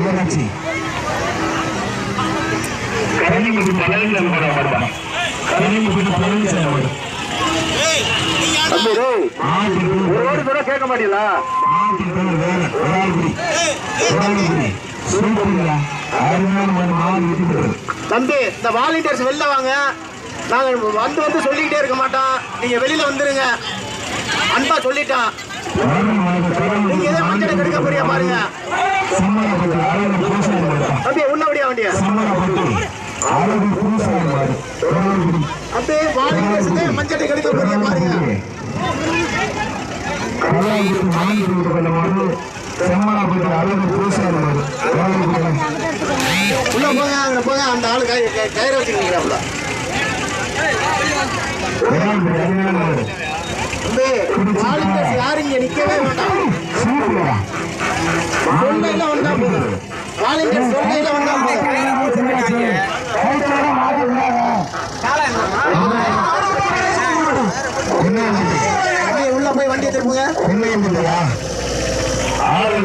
ஊராட்சி பழனிசாமி பழனிசாமி தம்பி ஒரு தடவை கேட்க மாட்டீங்களா தம்பி இந்த வாலண்டியர்ஸ் வெளில வாங்க. நாங்க வந்து வந்து சொல்லிக்கிட்டே இருக்க மாட்டோம். நீங்க வெளியில வந்துருங்க. அன்பா சொல்லிட்டான் நீங்க எதை மஞ்சள் கெடுக்க போறியா பாருங்க. தம்பி உன்னபடியா வண்டியா? சம்மரப்பட்டு அழகு மஞ்சள் கெடுக்க போறியா பாருங்க. உள்ள போங்க அங்க போங்க. அந்த ஆளு வச்சுக்கிறாப்ல விரால்குடி யாரும் இங்க நிக்கவே வேண்டாம் சொல்லையில வந்தா போதும். வாலண்டியர்ஸ் சொல்லையில வந்தா போதும். உள்ள போய் வண்டியை திருப்புங்க ஆறு